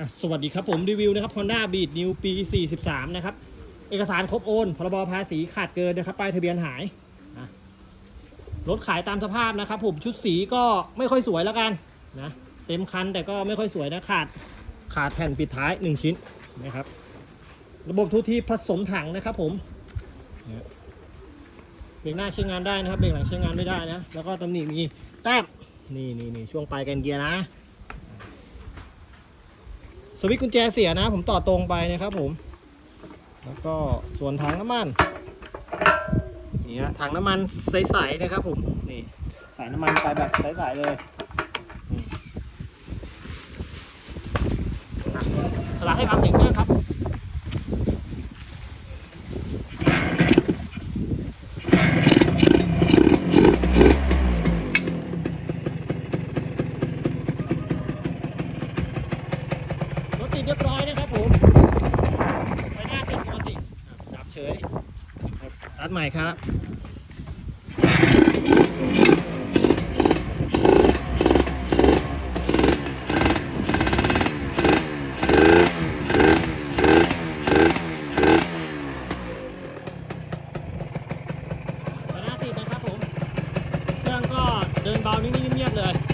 อะสวัสดีครับผมรีวิวนะครับ Honda Beat New ปี 43 นะครับ เอกสารครบโอนพรบภาษีขาดเกินนะครับป้ายทะเบียนหายนะรถขายตามสภาพนะครับผมชุดสีก็ไม่ค่อยสวยแล้วกันนะเต็มคันแต่ก็ไม่ค่อยสวยนะขาดขาดแผ่นปิดท้าย 1 ชิ้นนะครับ ระบบทุกที่ผสมถังนะครับผมเบรกหน้าใช้งานได้นะครับเบรกหลังใช้งานไม่ได้นะ แล้วก็ตำหนิมีแต้มนี่นี่นี่ช่วงปลายกันเกียร์นะ สวิตช์กุญแจเสียนะ ผมต่อตรงไปนะครับผม แล้วก็ส่วนถังน้ำมันนี่ฮะถังน้ำมันใสๆนะครับผมนี่ใส่น้ำมันไปแบบใสๆเลยสลัดให้พักถึงเครื่องครับ รถติดเรียบร้อยนะครับผมไฟหน้าติดปกติอะดับเฉยครับรัดใหม่ครับไฟหน้าติดนะครับผมเครื่องก็เดินเบานิ่งๆเงียบๆเลยไฟท้ายออกปกตินะเลยนะครับเป็นรถมือสองเนี่ย